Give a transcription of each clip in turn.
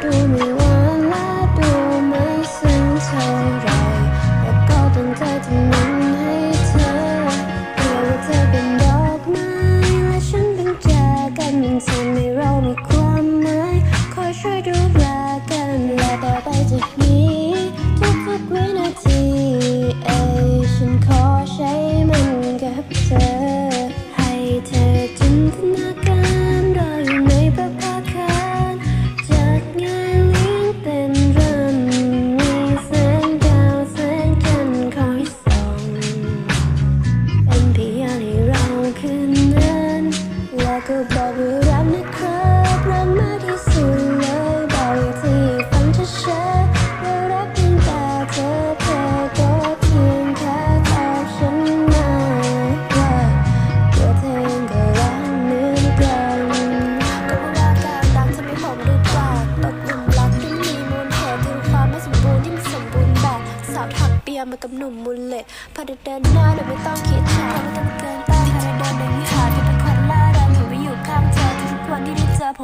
do me one ก็บอกว่ารักนะครับรักมากที่สุดเลยบอกอีกฟังเช้าๆว่ารักเพียงแต่เธอเธอยงก็เพียงแค่ตอบฉันมาว่าตัวเธอก็รักเหมือนกันก็ไม่ว่าการรักจะไม่หอมหรือเปล่าตกหลุมรักที่มีมูลเหตุถึงความไม่สมบูรณ์ยิ่งสมบูรณ์แบบสาวถักเปียมากับหนุ่มมูลเล็ตพอเดินหน้าโดยไม่ต้องคิดแทนไม่ต้องเกิน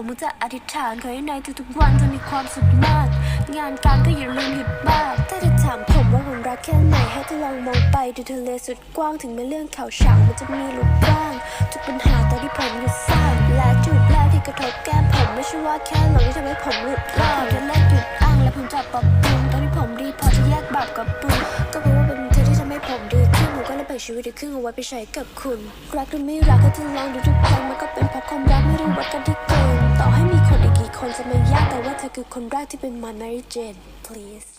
ผมมึงจะอธิษฐานขอให้ในทุกๆวันจะมีความสุขมาก งานการก็อย่าลืมหยุดบ้างถ้าเธอถามผมว่าผมรักแค่ไหนให้เธอลองมองไปดูทะเลสุดกว้างถึงแม้เรื่องข่าวเฉามันจะมีหลุดบ้างทุกปัญหาตอนที่ผมหยุดสร้างและจุดแรกที่กระทบแก้มผมไม่ใช่ว่าแค่หลงที่ทำให้ผมหลุดล่างแค่เลิกหยุดอ้างและผมจะปรับปรุงตอนที่ผมดีพอจะแยกบาปกับบุญก็เพราะว่าเป็นเธอที่ทำให้ผมดีขึ้นผมก็เลยแบ่งชีวิตดีขึ้นเอาไว้ไปใช้กับคุณ รักหรือไม่รักก็จะลองดูทุกครั้งมันก็เป็นเพราะความรักไม่ได้วัดกันที่ ธอคือคนแรกที่เป็น my Mary Jane please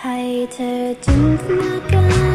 ให้เธอจินตนาการ